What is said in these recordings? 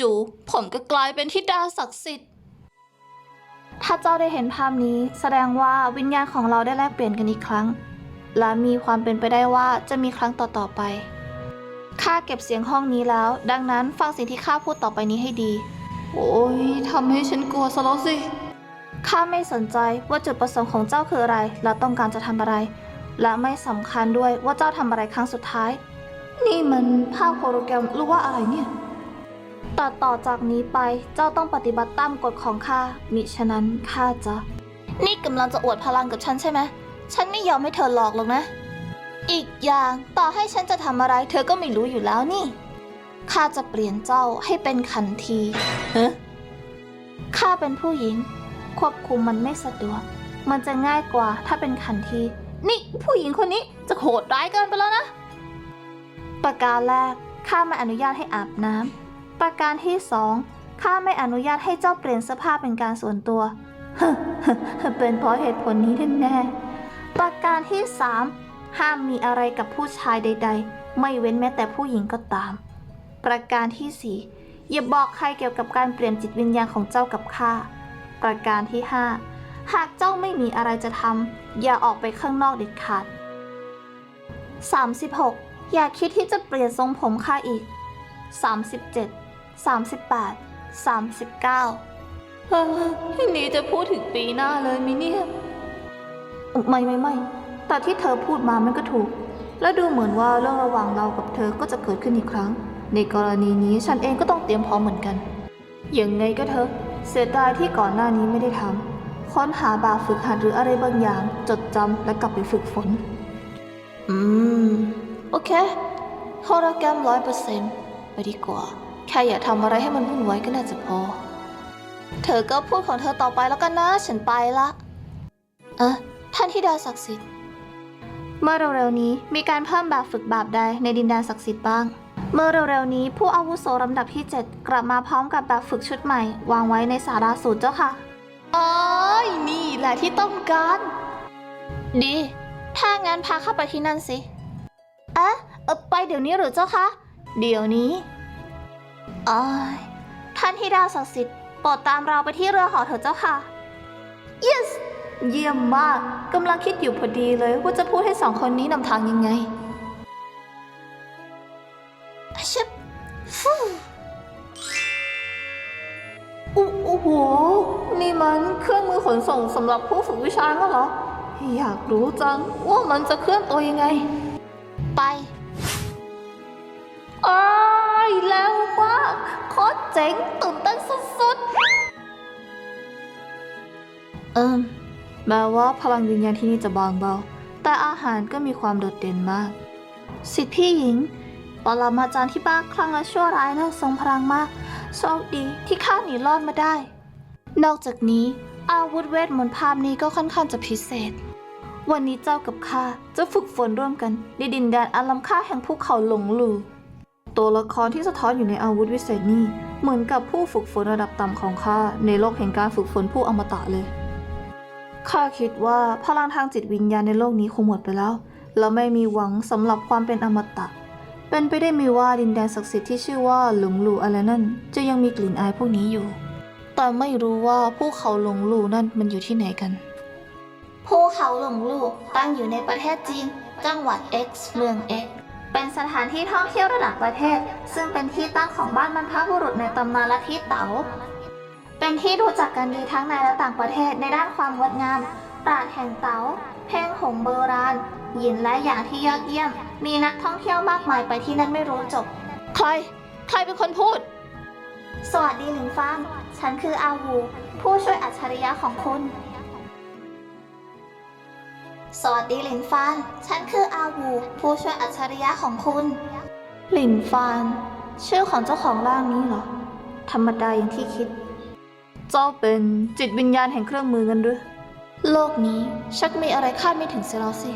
จู่ๆผมก็กลายเป็นธิดาศักดิ์สิทธิ์ ถ้าเจ้าได้เห็นภาพนี้ แสดงว่าวิญญาณของเราได้แลกเปลี่ยนกันอีกครั้ง และมีความเป็นไปได้ว่าจะมีครั้งต่อๆไปข้าเก็บเสียงห้องนี้แล้ว ดังนั้นฟังสิ่งที่ข้าพูดต่อไปนี้ให้ดี โอ้ยทำให้ฉันกลัวซะแล้วสิข้าไม่สนใจว่าจุดประสงค์ของเจ้าคืออะไร และต้องการจะทำอะไร และไม่สำคัญด้วยว่าเจ้าทำอะไรครั้งสุดท้าย นี่มันภาพโฮโลแกรมหรือว่าอะไรเนี่ย ต่อต่อจากนี้ไปเจ้าต้องปฏิบัติตามกฎของข้ามิฉะนั้นข้าจะนี่กำลังจะอวดพลังกับฉันใช่ไหมฉันไม่ยอมให้เธอหลอกหรอกนะ อีกอย่างต่อให้ฉันจะทำอะไร เธอก็ไม่รู้อยู่แล้วนี่ข้าจะเปลี่ยนเจ้าให้เป็นขันทีฮะข้าเป็นผู้หญิง ควบคุมมันไม่สะดวก มันจะง่ายกว่าถ้าเป็นขันที นี่ผู้หญิงคนนี้จะโหดร้ายเกินไปแล้วนะ ประการแรกข้าไม่อนุญาตให้อาบน้ำ ประการที่สองข้าไม่อนุญาตให้เจ้าเปลี่ยนเสื้อผ้าเป็นการส่วนตัวเป็นเพราะเหตุผลนี้แน่ๆประการที่สามห้ามมีอะไรกับผู้ชายใด ๆ ไม่เว้นแม้แต่ผู้หญิงก็ตาม ประการที่สี่อย่าบอกใครเกี่ยวกับการเปลี่ยนจิตวิญญาณของเจ้ากับข้า ประการที่ห้าหากเจ้าไม่มีอะไรจะทำอย่าออกไปข้างนอกเด็ดขาด 36 อย่าคิดที่จะเปลี่ยนทรงผมข้าอีก 37 38 39เฮ้ยทีนี้จะพูดถึงปีหน้าเลยมิเนี่ย ไม่ไม่ไม่แต่ที่เธอพูดมามันก็ถูก และดูเหมือนว่าเรื่องระหว่างเรากับเธอก็จะเกิดขึ้นอีกครั้ง ในกรณีนี้ฉันเองก็ต้องเตรียมพร้อมเหมือนกันอย่างไงก็เถอะเสียดายที่ก่อนหน้านี้ไม่ได้ทำค้นหาบาฝึกหัดหรืออะไรบางอย่าง จดจำและกลับไปฝึกฝน อืม โอเคโฮโลแกรมร้อยเปอร์เซ็นต์ไปดีกว่า แค่อย่าทำอะไรให้มันวุ่นวายก็น่าจะพอ เธอก็พูดของเธอต่อไปแล้วกันนะ ฉันไปละอะท่านธิดาศักดิ์สิทธิ์ เมื่อเร็วๆนี้มีการเพิ่มแบบฝึกบาปใดในดินแดนศักดิ์สิทธิ์บ้าง เมื่อเร็วๆนี้ผู้อาวุโสลำดับที่ 7 กลับมาพร้อมกับแบบฝึกชุดใหม่ วางไว้ในสาราสูตรเจ้าค่ะอ๋อนี่แหละที่ต้องการ ดี ถ้างั้นพาเข้าไปที่นั่นสิ เอ๊ะเอ่อไปเดี๋ยวนี้หรือเจ้าคะ เดี๋ยวนี้ อ้ายท่านธิดาศักดิ์สิทธิ์โปรดตามเราไปที่เรือหอเถิดเจ้าค่ะ yes เยี่ยมมากกำลังคิดอยู่พอดีเลยว่าจะพูดให้สองคนนี้นำทางยังไงอะชิบฟูอู้โอ้โห นี่มันเครื่องมือขนส่งสำหรับผู้ฝึกวิชางั้นเหรอ อยากรู้จังว่ามันจะเคลื่อนตัวยังไง ไปอ้าย แล้วมากโคตรเจ๋งตื่นเต้นสุดๆ เอิมแม้ว่าพลังวิญญาณที่นี่จะบางเบา แต่อาหารก็มีความโดดเด่นมาก สิทธิพี่หญิงปรมาจารย์ที่บ้าคลั่งและชั่วร้ายนั้นทรงพลังมาก โชคดีที่ข้าหนีรอดมาได้ นอกจากนี้ อาวุธเวทมนต์ภาพนี้ก็ค่อนข้างจะพิเศษ วันนี้เจ้ากับข้าจะฝึกฝนร่วมกันในดินแดนอันล้ำค่าแห่งภูเขาหลงลู่ ตัวละครที่สะท้อนอยู่ในอาวุธวิเศษนี้เหมือนกับผู้ฝึกฝนระดับต่ำของข้าในโลกแห่งการฝึกฝนผู้อมตะเลย ข้าคิดว่าพลังทางจิตวิญญาณในโลกนี้คงหมดไปแล้ว และไม่มีหวังสำหรับความเป็นอมตะ เป็นไปได้มีว่าดินแดนศักดิ์สิทธิ์ที่ชื่อว่าหลงลูอะไรนั่นจะยังมีกลิ่นอายพวกนี้อยู่ แต่ไม่รู้ว่าภูเขาหลงลูนั่นมันอยู่ที่ไหนกัน ภูเขาหลงลูตั้งอยู่ในประเทศจีน จังหวัด X เมือง X เป็นสถานที่ท่องเที่ยวระดับประเทศ ซึ่งเป็นที่ตั้งของบ้านบรรพบุรุษในตำนานลัทธิเต๋า เป็นที่รู้จักกันดีทั้งในและต่างประเทศในด้านความงดงาม ปราดแห่งเต๋า เพลงหงโบราณ หยินและอย่างที่ยอดเยี่ยม มีนักท่องเที่ยวมากมายไปที่นั่นไม่รู้จบ ใคร ใครเป็นคนพูด สวัสดีหลิงฟานฉันคืออาวู ผู้ช่วยอัจฉริยะของคุณ สวัสดีหลินฟาน ฉันคืออาวูผู้ช่วยอัจฉริยะของคุณ หลินฟาน ชื่อของเจ้าของร่างนี้เหรอ ธรรมดาอย่างที่คิด เจ้าเป็นจิตวิญญาณแห่งเครื่องมือกันหรือ โลกนี้ชักมีอะไรคาดไม่ถึงเสียแล้วสิ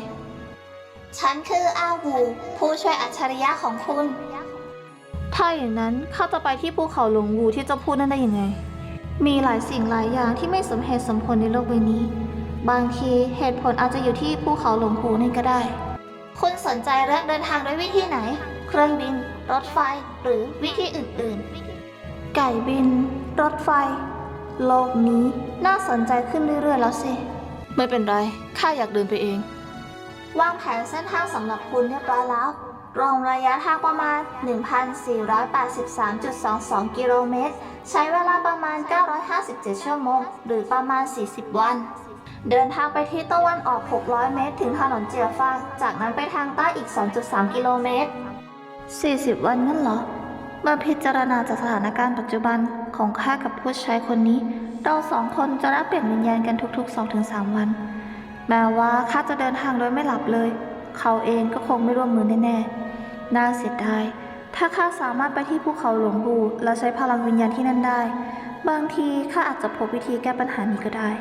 ฉันคืออาวูผู้ช่วยอัจฉริยะของคุณ ถ้าอย่างนั้นข้าจะไปที่ภูเขาหลงวูที่เจ้าพูดนั่นได้ยังไง มีหลายสิ่งหลายอย่างที่ไม่สมเหตุสมผลในโลกใบนี้ บางทีเหตุผลอาจจะอยู่ที่ภูเขาหลงวูนั่นก็ได้ คุณสนใจเรื่องเดินทางด้วยวิธีไหน เครื่องบิน รถไฟ หรือวิธีอื่นๆ ไก่บิน รถไฟ โลกนี้น่าสนใจขึ้นเรื่อยๆแล้วสิ ไม่เป็นไร ข้าอยากเดินไปเอง วางแผนเส้นทางสำหรับคุณเรียบร้อยแล้ว รวมระยะทางประมาณ 1,483.22 กิโลเมตร ใช้เวลาประมาณ 957 ชั่วโมง หรือประมาณ 40 วัน เดินทางไปที่ตะวันออก 600 เมตร ถึงถนนเจียฟาง จากนั้นไปทางใต้อีก 2.3 กิโลเมตร 40 วันนั่นเหรอ เมื่อพิจารณาจากสถานการณ์ปัจจุบันของข้ากับผู้ชายคนนี้ เราสองคนจะรับเปลี่ยนวิญญาณกันทุก ๆ 2-3 วัน แม้ว่าข้าจะเดินทางโดยไม่หลับเลย เขาเองก็คงไม่ร่วมมือแน่ๆ น่าเสียดาย ถ้าข้าสามารถไปที่ภูเขาหลวงบูและใช้พลังวิญญาณที่นั่นได้ บางทีข้าอาจจะพบวิธีแก้ปัญหานี้ก็ได้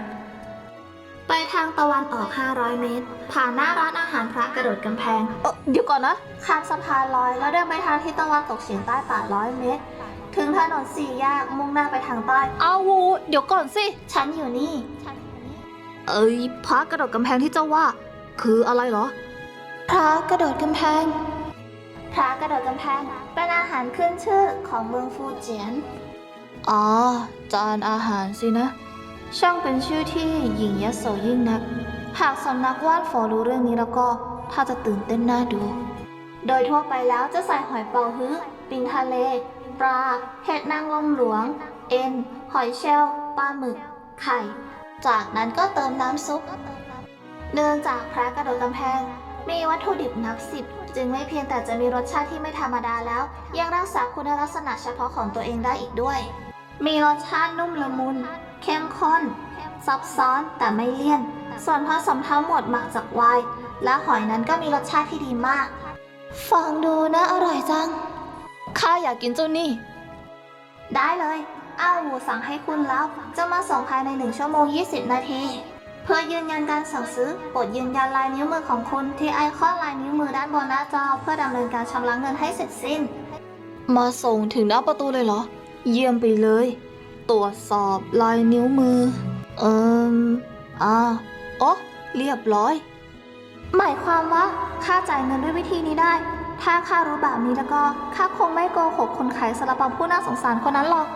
ไปทางตะวันออก 500 เมตร ผ่านหน้าร้านอาหารพระกระโดดกำแพงเออเดี๋ยวก่อนนะข้ามสะพานลอย แล้วเดินไปทางทิศตะวันตกเฉียงใต้800เมตร ถึงถนนสี่แยกมุ่งหน้าไปทางใต้อาวู เดี๋ยวก่อนสิ ฉันอยู่นี่ เอ้ยพระกระโดดกำแพงที่เจ้าว่า คืออะไรเหรอ พระกระโดดกำแพง พระกระโดดกำแพงเป็นอาหารขึ้นชื่อของเมืองฟูเจียน อ๋อ จานอาหารสินะ ช่างเป็นชื่อที่หญิงยโสยิ่งนัก หากสำนักวาดฝอรู้เรื่องนี้แล้วก็ถ้าจะตื่นเต้นน่าดู โดยทั่วไปแล้วจะใส่หอยเป๋าฮื้อปิงทะเล ปลาเห็ดนางรมหลวง เอ็น หอยเชลล์ปลาหมึก ไข่ จากนั้นก็เติมน้ำซุปเนื่องจากพระกระโดดกำแพง มีวัตถุดิบนับสิบจึงไม่เพียงแต่จะมีรสชาติที่ไม่ธรรมดาแล้ว ยังรักษาคุณลักษณะเฉพาะของตัวเองได้อีกด้วย มีรสชาตินุ่มละมุน เข้มข้น ซับซ้อนแต่ไม่เลี่ยน ส่วนผสมทั้งหมดหมักจากไวน์และหอยนั้นก็มีรสชาติที่ดีมาก ฟังดูน่าอร่อยจัง ข้าอยากกินเจ้านี่ ได้เลย อ้าวหูสั่งให้คุณแล้ว จะมาส่งภายใน 1 ชั่วโมง 20 นาที เพื่อยืนยันการสั่งซื้อโปรดยืนยันลายนิ้วมือของคุณที่ไอคอนลายนิ้วมือด้านบนหน้าจอ เพื่อดำเนินการชำระเงินให้เสร็จสิ้น มาส่งถึงหน้าประตูเลยเหรอ เยี่ยมไปเลย ตรวจสอบลายนิ้วมือ เอิมอ่าโอ้เรียบร้อย หมายความว่าค่าจ่ายเงินด้วยวิธีนี้ได้ ถ้าข้ารู้แบบนี้แล้วก็ข้าคงไม่โกหกคนขายซาลาเปาผู้น่าสงสารคนนั้นหรอก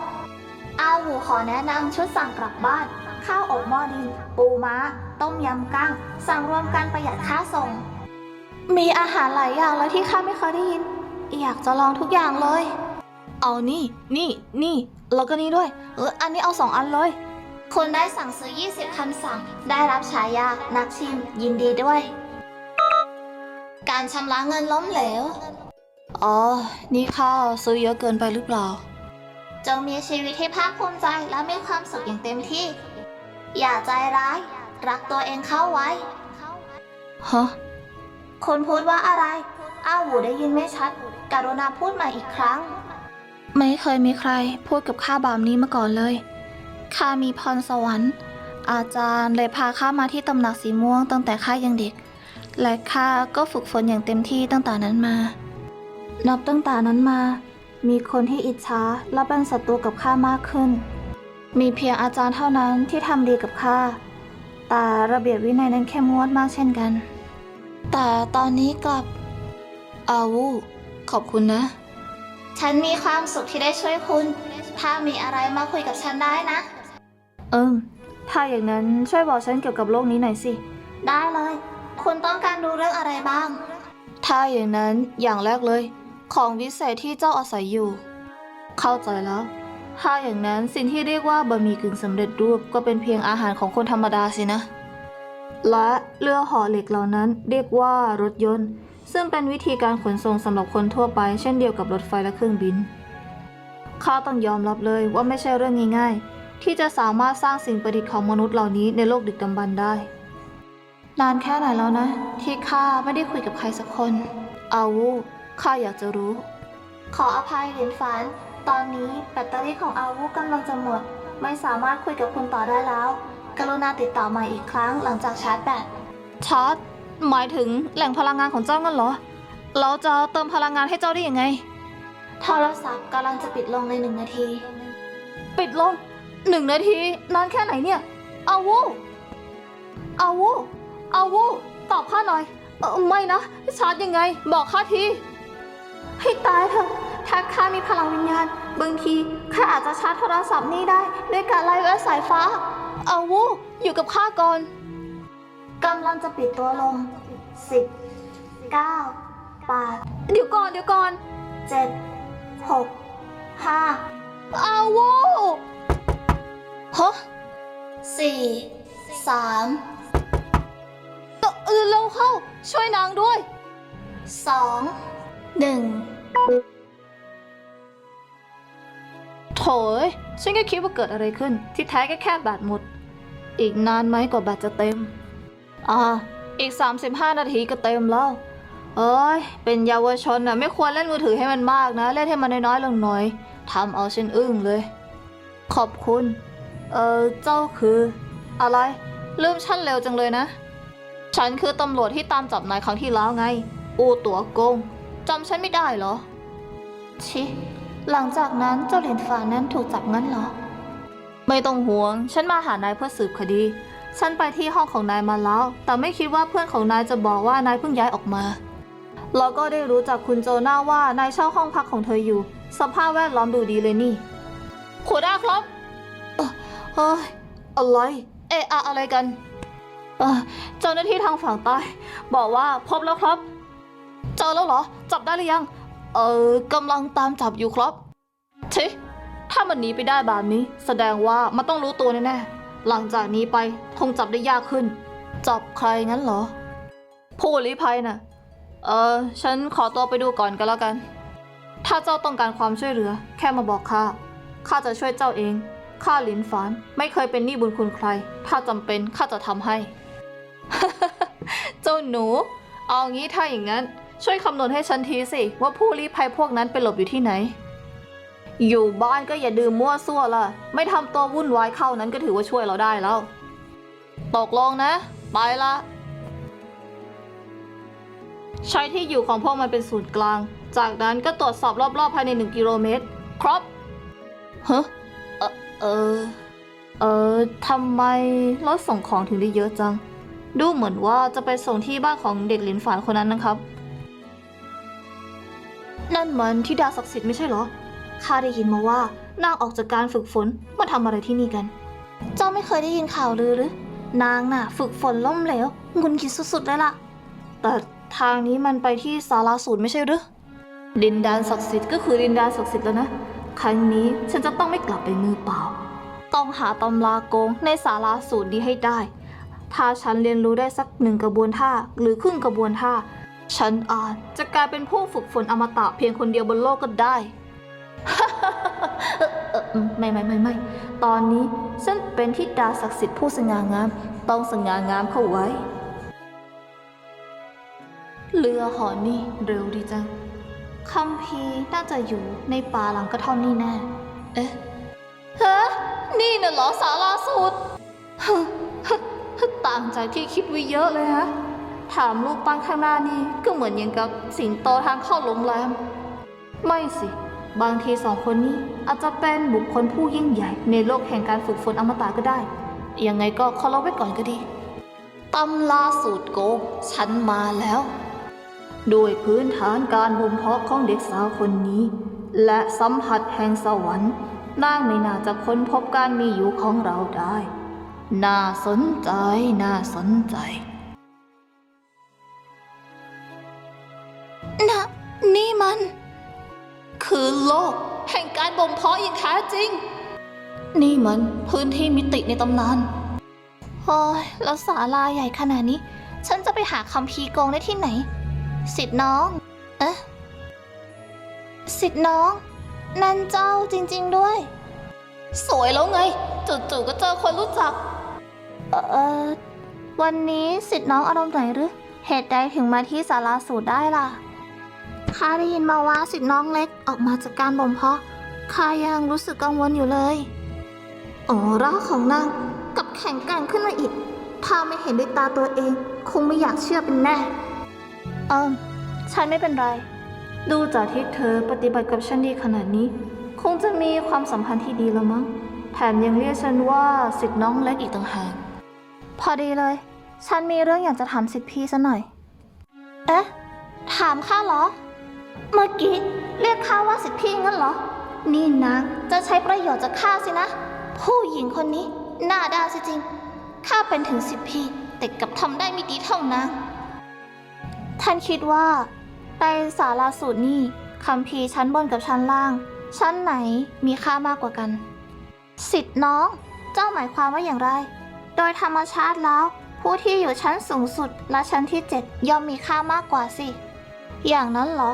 อาหูขอแนะนำชุดสั่งกลับบ้าน ข้าวอบหม้อดิน ปูม้า ต้มยำกั้ง สั่งรวมกันประหยัดค่าส่ง มีอาหารหลายอย่างเลยที่ข้าไม่เคยได้ยิน อยากจะลองทุกอย่างเลย เอานี่ นี่ นี่ แล้วก็นี่ด้วยเอออันนี้เอาสองอันเลย คุณได้สั่งซื้อ 20คำสั่ง ได้รับฉายา นักชิม ยินดีด้วย การชำระเงินล้มเหลว อ๋อ นี่ข้าวซื้อเยอะเกินไปหรือเปล่า จงมีชีวิตที่ภาคภูมิใจและมีความสุขอย่างเต็มที่ อย่าใจร้าย รักตัวเองเข้าไว้ ฮะ คุณพูดว่าอะไร อ้าวหูได้ยินไม่ชัด กรุณาพูดใหม่อีกครั้ง ไม่เคยมีใครพูดกับข้าแบบนี้มาก่อนเลย ข้ามีพรสวรรค์ อาจารย์เลยพาข้ามาที่ตำหนักสีม่วงตั้งแต่ข้ายังเด็ก และข้าก็ฝึกฝนอย่างเต็มที่ตั้งแต่นั้นมา นับตั้งแต่นั้นมา มีคนที่อิจฉาและเป็นศัตรูกับข้ามากขึ้น มีเพียงอาจารย์เท่านั้นที่ทำดีกับข้า แต่ระเบียบวินัยนั้นเข้มงวดมากเช่นกัน แต่ตอนนี้กลับอาวูขอบคุณนะ ฉันมีความสุขที่ได้ช่วยคุณ ถ้ามีอะไรมาคุยกับฉันได้นะ เอิมถ้าอย่างนั้นช่วยบอกฉันเกี่ยวกับโลกนี้หน่อยสิ ได้เลย คุณต้องการดูเรื่องอะไรบ้าง ถ้าอย่างนั้นอย่างแรกเลย ของวิเศษที่เจ้าอาศัยอยู่ เข้าใจแล้ว ถ้าอย่างนั้นสิ่งที่เรียกว่าบะหมี่กึ่งสำเร็จรูปก็เป็นเพียงอาหารของคนธรรมดาสินะ และเรือห่อเหล็กเหล่านั้นเรียกว่ารถยนต์ ซึ่งเป็นวิธีการขนส่งสำหรับคนทั่วไป เช่นเดียวกับรถไฟและเครื่องบินข้าต้องยอมรับเลยว่าไม่ใช่เรื่องง่าย ๆ ที่จะสามารถสร้างสิ่งประดิษฐ์ของมนุษย์เหล่านี้ในโลกดึกดำบรรพ์ได้ นานแค่ไหนแล้วนะ ที่ข้าไม่ได้คุยกับใครสักคน อาวูข้าอยากจะรู้ ขออภัยเหรียญฝัน ตอนนี้แบตเตอรี่ของอาวุธกำลังจะหมด ไม่สามารถคุยกับคุณต่อได้แล้ว กรุณาติดต่อใหม่อีกครั้งหลังจากชาร์จแบตชาร์จ หมายถึงแหล่งพลังงานของเจ้างั้นเหรอ เราจะเติมพลังงานให้เจ้าได้ยังไง โทรศัพท์กำลังจะปิดลงในหนึ่งนาที ปิดลงหนึ่งนาที นานแค่ไหนเนี่ยอาวูอาวูอาวูตอบข้าหน่อย เออไม่นะชาร์จยังไง บอกข้าที ให้ตายเถอะ ถ้าข้ามีพลังวิญญาณ บางทีข้าอาจจะชาร์จโทรศัพท์นี่ได้ ด้วยการไล่แวะสายฟ้าเอาวูอยู่กับข้าก่อน กำลังจะปิดตัวลงสิบเก้าแปดเดี๋ยวก่อนเดี๋ยวก่อนเจ็ดหกห้าเอาวูฮะสี่สามเอ่อเออเร็วเข้า ช่วยนางด้วยสองหนึ่งโถยฉันก็คิดว่าเกิดอะไรขึ้น ที่แท้ก็แค่แบตหมด อีกนานไหมกว่าแบตจะเต็ม อ่าอีก 35 นาทีก็เต็มแล้ว เอ้ย เป็นเยาวชนน่ะไม่ควรเล่นมือถือให้มันมากนะ เล่นให้มันน้อยๆลงหน่อยทำเอาฉันอึ้งเลย ขอบคุณ เออเจ้าคือ อะไรลืมฉันเร็วจังเลยนะ ฉันคือตำรวจที่ตามจับนายครั้งที่แล้วไง อูตัวโกงจำฉันไม่ได้เหรอ ชิ หลังจากนั้นเจ้าเหรียญฝานั้นถูกจับงั้นเหรอ ไม่ต้องห่วง ฉันมาหานายเพื่อสืบคดี ฉันไปที่ห้องของนายมาแล้ว แต่ไม่คิดว่าเพื่อนของนายจะบอกว่านายเพิ่งย้ายออกมาแล้วก็ได้รู้จากคุณโจนาว่านายเช่าห้องพักของเธออยู่ สภาพแวดล้อมดูดีเลยนี่หัวหน้าครับเอ่อเฮ้ยอะไรเอะอะอะไรกันเอ่อเจ้าหน้าที่ทางฝั่งใต้บอกว่าพบแล้วครับ เจอแล้วเหรอ จับได้หรือยัง เออกำลังตามจับอยู่ครับชิถ้ามันหนีไปได้แบบนี้ แสดงว่ามันต้องรู้ตัวแน่ๆ หลังจากนี้ไปคงจับได้ยากขึ้น จับใครงั้นเหรอ ผู้ลี้ภัยน่ะ เออฉันขอตัวไปดูก่อนก็แล้วกัน ถ้าเจ้าต้องการความช่วยเหลือ แค่มาบอกข้า ข้าจะช่วยเจ้าเอง ข้าหลินฝาน ไม่เคยเป็นหนี้บุญคุณใคร ถ้าจำเป็นข้าจะทำให้ เจ้าหนู เอางี้ถ้าอย่างนั้น ช่วยคำนวณให้ฉันทีสิว่าผู้ลี้ภัยพวกนั้นไปหลบอยู่ที่ไหน อยู่บ้านก็อย่าดื่มมั่วซั่วล่ะ ไม่ทำตัววุ่นวายเข้านั้นก็ถือว่าช่วยเราได้แล้ว ตกลงนะ ไปละใช้ที่อยู่ของพวกมันเป็นศูนย์กลาง จากนั้นก็ตรวจสอบรอบๆภายในหนึ่งกิโลเมตร ครับฮะเออเออเออทำไมรถส่งของถึงได้เยอะจัง ดูเหมือนว่าจะไปส่งที่บ้านของเด็กหลินฝานคนนั้นนะครับ นั่นมันที่ดาศักดิ์สิทธิ์ไม่ใช่เหรอ ข้าได้ยินมาว่านางออกจากการฝึกฝนมาทำอะไรที่นี่กัน เจ้าไม่เคยได้ยินข่าวลือหรือ นางน่ะ ฝึกฝนล้มเหลวงุนกิดสุดๆเลยล่ะ แต่ทางนี้มันไปที่สาราสูตรไม่ใช่หรือดินแดนศักดิ์สิทธิ์ก็คือดินแดนศักดิ์สิทธิ์แล้วนะ ครั้งนี้ฉันจะต้องไม่กลับไปมือเปล่า ต้องหาตำราโกงในสาราสูตรนี้ให้ได้ ถ้าฉันเรียนรู้ได้สักหนึ่งกระบวนท่าหรือครึ่งกระบวนท่า ฉันอาจจะกลายเป็นผู้ฝึกฝนอมตะเพียงคนเดียวบนโลกก็ได้ ไม่ไม่ไม่ไม่ตอนนี้ฉันเป็นทิดาศักดิ์สิทธิ์ผู้สง่างาม ต้องสง่างามเข้าไว้ เรือหอนี่เร็วดีจังคัมภีน่าจะอยู่ในป่าหลังกระท่อมนี่แน่ เอ๊ะฮะนี่น่ะเหรอสาราสูตรฮึฮึฮึต่างจากที่คิดไว้เยอะเลยฮะ ถามรูปปั้นข้างหน้านี่ก็เหมือนอย่างกับสิงโตทางเข้าโรงแรม ไม่สิ บางทีสองคนนี้อาจจะเป็นบุคคลผู้ยิ่งใหญ่ในโลกแห่งการฝึกฝนอมตะก็ได้ ยังไงก็เคารพไว้ก่อนก็ดี ตำลาสูตรโกงฉันมาแล้ว ด้วยพื้นฐานการบ่มเพาะของเด็กสาวคนนี้ และสัมผัสแห่งสวรรค์นางไม่น่าจะค้นพบการมีอยู่ของเราได้ น่าสนใจ น่าสนใจ คือโลก แห่งการบ่มเพาะอย่างแท้จริง นี่มันพื้นที่มิติในตำนานโอ้ยแล้วศาลาใหญ่ขนาดนี้ ฉันจะไปหาคำพีร์โกงได้ที่ไหน สิทธิ์น้อง เอ๊ะ สิทธิ์น้อง นั่นเจ้าจริง ๆด้วย สวยแล้วไงจู่ๆก็เจอคนรู้จัก เอ่อ วันนี้สิทธิ์น้องอารมณ์ไหนหรือ เหตุใดถึงมาที่ศาลาสูตรได้ล่ะ ข้าได้ยินมาว่าสิทธิ์น้องเล็กออกมาจากการบ่มเพาะข้ายังรู้สึกกังวลอยู่เลยออร่าของนางกลับแข็งแกร่งขึ้นมาอีก ถ้าไม่เห็นด้วยตาตัวเอง คงไม่อยากเชื่อเป็นแน่ เอิมฉันไม่เป็นไร ดูจากที่เธอปฏิบัติกับฉันดีขนาดนี้ คงจะมีความสัมพันธ์ที่ดีแล้วมั้ง แถมยังเรียกฉันว่าสิทธิ์น้องเล็กอีกต่างหาก พอดีเลย ฉันมีเรื่องอยากจะถามสิทธิ์พี่ซะหน่อย เอ๊ะ ถามข้าเหรอ เมื่อกี้เรียกข้าว่าสิทธิ์พี่งั้นเหรอ นี่นางจะใช้ประโยชน์จากข้าสินะ ผู้หญิงคนนี้หน้าด้านสิจริง ข้าเป็นถึงสิบพีแต่กลับทำได้ไม่ดีเท่านาง ท่านคิดว่าในสาราสูตรนี่คำพีร์ชั้นบนกับชั้นล่าง ชั้นไหนมีค่ามากกว่ากัน สิทธิ์น้อง เจ้าหมายความว่าอย่างไร โดยธรรมชาติแล้ว ผู้ที่อยู่ชั้นสูงสุดและชั้นที่เจ็ดย่อมมีค่ามากกว่าสิ อย่างนั้นเหรอ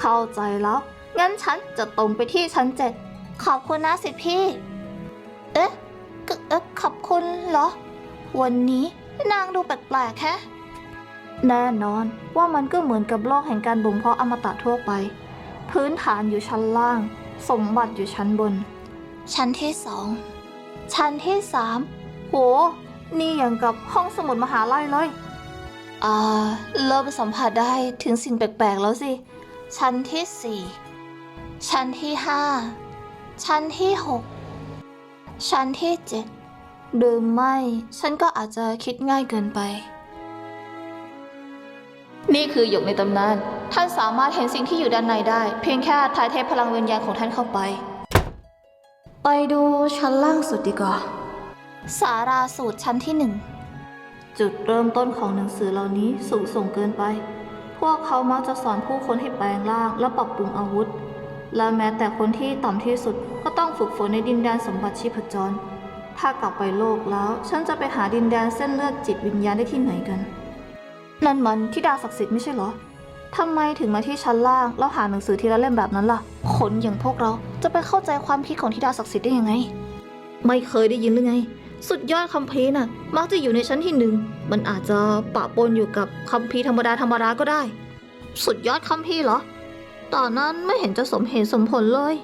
เข้าใจแล้ว งั้นฉันจะตรงไปที่ชั้นเจ็ด ขอบคุณนะสิพี่ เอ๊ะกเอ๊ะขอบคุณเหรอ วันนี้นางดูแปลกๆแค่แน่นอนว่ามันก็เหมือนกับโลกแห่งการบ่มเพาะอมตะทั่วไป พื้นฐานอยู่ชั้นล่าง สมบัติอยู่ชั้นบน ชั้นที่สอง ชั้นที่สามโห นี่อย่างกับห้องสมุดมหาลัยเลย อ่า เริ่มสัมผัสได้ถึงสิ่งแปลกๆแล้วสิ ชั้นที่สี่ชั้นที่ห้าชั้นที่หกชั้นที่เจ็ดหรือไม่ ฉันก็อาจจะคิดง่ายเกินไป นี่คือหยกในตำนาน ท่านสามารถเห็นสิ่งที่อยู่ด้านในได้ เพียงแค่ถ่ายเทพลังวิญญาณของท่านเข้าไป ไปดูชั้นล่างสุดดีกว่า สาราสูตรชั้นที่หนึ่งจุดเริ่มต้นของหนังสือเหล่านี้สูงส่งเกินไป พวกเขามักจะสอนผู้คนให้แปลงร่างและปรับปรุงอาวุธ และแม้แต่คนที่ต่ำที่สุดก็ต้องฝึกฝนในดินแดนสมบัติชีพจร ถ้ากลับไปโลกแล้ว ฉันจะไปหาดินแดนเส้นเลือดจิตวิญญาณได้ที่ไหนกัน นั่นมันที่ดาศักดิ์สิทธิ์ไม่ใช่เหรอทำไมถึงมาที่ชั้นล่างแล้วหาหนังสือทีละเล่มแบบนั้นล่ะ คนอย่างพวกเราจะไปเข้าใจความคิดของธิดาศักดิ์สิทธิ์ได้ยังไง ไม่เคยได้ยินหรือไง สุดยอดคัมภีร์น่ะ มักจะอยู่ในชั้นที่หนึ่ง มันอาจจะปะปนอยู่กับคัมภีร์ธรรมดาธรรมดาก็ได้ สุดยอดคัมภีร์เหรอ ตอนนั้นไม่เห็นจะสมเหตุสมผลเลย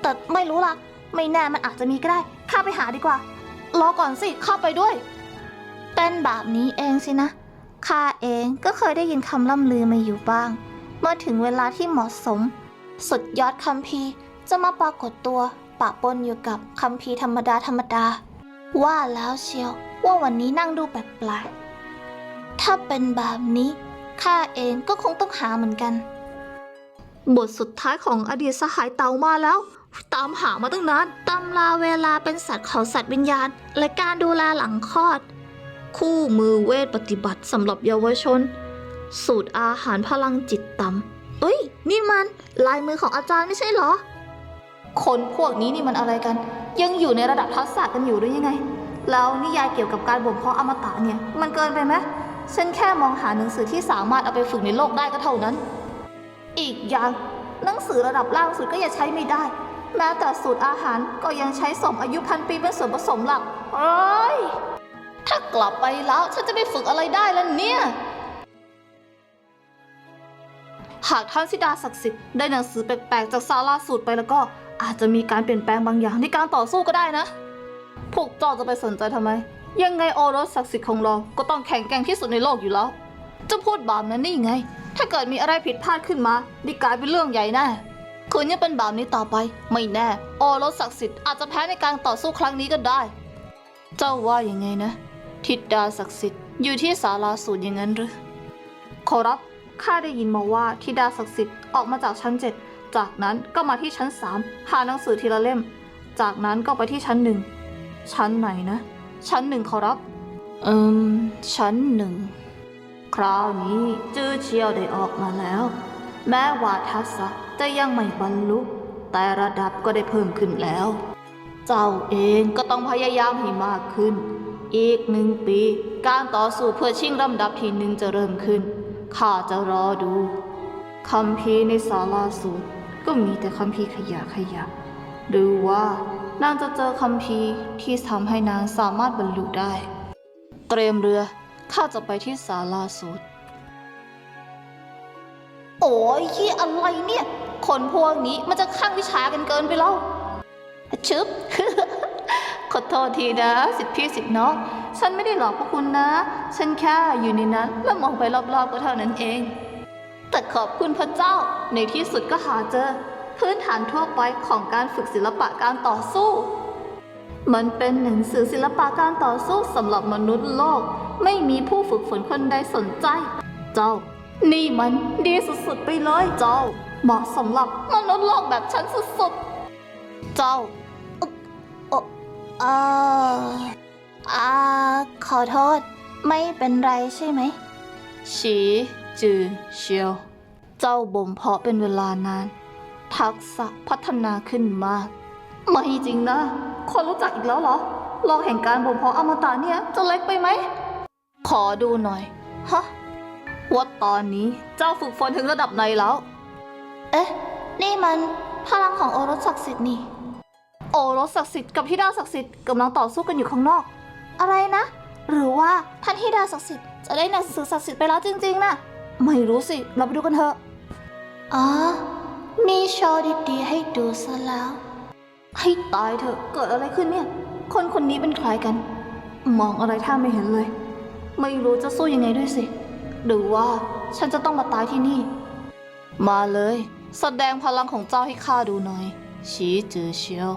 แต่ไม่รู้ล่ะ ไม่แน่มันอาจจะมีก็ได้ ข้าไปหาดีกว่า รอก่อนสิเข้าไปด้วย เป็นแบบนี้เองสินะ ข้าเองก็เคยได้ยินคำล่ำลือมาอยู่บ้าง เมื่อถึงเวลาที่เหมาะสม สุดยอดคัมภีร์จะมาปรากฏตัวปะปนอยู่กับคัมภีร์ธรรมดาธรรมดา ว่าแล้วเชียวว่าวันนี้นั่งดูแปลกๆ ถ้าเป็นแบบนี้ข้าเองก็คงต้องหาเหมือนกัน บทสุดท้ายของอดีตสหายเตามาแล้ว ตามหามาตั้งนานตำราเวลาเป็นสัตว์ของสัตว์วิญญาณ และการดูแลหลังคลอด คู่มือเวทปฏิบัติสำหรับเยาวชน สูตรอาหารพลังจิตต่ำเอ้ย นี่มัน ลายมือของอาจารย์ไม่ใช่เหรอ คนพวกนี้นี่มันอะไรกัน ยังอยู่ในระดับทักษะกันอยู่หรือยังไง แล้วนิยายเกี่ยวกับการบ่มเพาะอมตะเนี่ย มันเกินไปไหมฉันแค่มองหาหนังสือที่สามารถเอาไปฝึกในโลกได้ก็เท่านั้น อีกอย่างหนังสือระดับล่างสุดก็ยังใช้ไม่ได้ แม้แต่สูตรอาหารก็ยังใช้สมอายุพันปีเป็นส่วนผสมหลักเอ้ยถ้ากลับไปแล้วฉันจะไปฝึกอะไรได้ล่ะเนี่ย หากท่านสิดาศักดิ์สิทธิ์ได้หนังสือแปลกๆจากซาลาสูตรไปแล้วก็ อาจจะมีการเปลี่ยนแปลงบางอย่างในการต่อสู้ก็ได้นะ พวกเจ้าจะไปสนใจทำไม ยังไงโอรสศักดิ์สิทธิ์ของเราก็ต้องแข็งแกร่งที่สุดในโลกอยู่แล้ว จะพูดแบบนั้นนี่ไง ถ้าเกิดมีอะไรผิดพลาดขึ้นมานี่กลายเป็นเรื่องใหญ่แน่คุณยังเป็นแบบนี้ต่อไป ไม่แน่ โอรสศักดิ์สิทธิ์อาจจะแพ้ในการต่อสู้ครั้งนี้ก็ได้ เจ้าว่ายังไงนะ ทิดดาศักดิ์สิทธิ์อยู่ที่ศาลาสูตรอย่างนั้นหรือขอรับข้าได้ยินมาว่าทิดาศักดิ์สิทธิ์ออกมาจากชั้นเจ็ด จากนั้นก็มาที่ชั้นสามหาหนังสือทีละเล่ม จากนั้นก็ไปที่ชั้นหนึ่ง ชั้นไหนนะ ชั้นหนึ่งขอรับ เอิมชั้นหนึ่ง คราวนี้จื้อเชียวได้ออกมาแล้ว แม้ว่าทักษะจะยังไม่บรรลุแต่ระดับก็ได้เพิ่มขึ้นแล้ว เจ้าเองก็ต้องพยายามให้มากขึ้น อีกหนึ่งปี การต่อสู้เพื่อชิงลำดับที่หนึ่งจะเริ่มขึ้น ข้าจะรอดูคำพีร์ในศาลาสูตร ก็มีแต่คำพีร์ขยะขยะ หรือว่านางจะเจอคำพีร์ที่ทำให้นางสามารถบรรลุได้ เตรียมเรือข้าจะไปที่ศาลาสูตรโอ้ยยี่อะไรเนี่ย คนพวกนี้มันจะข้างวิชากันเกินไปแล้วชึบขอโทษทีนะ สิทธิพี่สิทธิน้อง ฉันไม่ได้หลอกพวกคุณนะ ฉันแค่อยู่ในนั้น แล้วมองไปรอบๆก็เท่านั้นเอง แต่ขอบคุณพระเจ้าในที่สุดก็หาเจอ พื้นฐานทั่วไปของการฝึกศิลปะการต่อสู้ มันเป็นหนังสือศิลปะการต่อสู้สำหรับมนุษย์โลก ไม่มีผู้ฝึกฝนคนใดสนใจ เจ้า นี่มันดีสุดๆไปเลยเจ้า เหมาะสำหรับมนุษย์โลกแบบฉันสุดๆ เจ้าโอเอออาขอโทษ ไม่เป็นไรใช่ไหมฉี จือเชียว เจ้าบ่มเพาะเป็นเวลานาน ทักษะพัฒนาขึ้นมาก ไม่จริงนะ คนรู้จักอีกแล้วเหรอโลกแห่งการบ่มเพาะอมตะเนี่ยจะเล็กไปไหม ขอดูหน่อย ฮะ ว่าตอนนี้เจ้าฝึกฝนถึงระดับไหนแล้ว เอ๊ะ นี่มันพลังของโอรสศักดิ์สิทธิ์นี่ โอรสศักดิ์สิทธิ์กับธิดาศักดิ์สิทธิ์กำลังต่อสู้กันอยู่ข้างนอก อะไรนะ หรือว่าท่านธิดาศักดิ์สิทธิ์จะได้หนังสือศักดิ์สิทธิ์ไปแล้วจริงๆนะ ไม่รู้สิ เราไปดูกันเถอะ อ๋อ มีโชว์ดีๆให้ดูซะแล้ว ให้ตายเถอะ เกิดอะไรขึ้นเนี่ย คนคนนี้เป็นใครกัน มองอะไรท่าไม่เห็นเลย ไม่รู้จะสู้ยังไงด้วยสิ หรือว่าฉันจะต้องมาตายที่นี่ มาเลย แสดงพลังของเจ้าให้ข้าดูหน่อย ชี้จือเชียว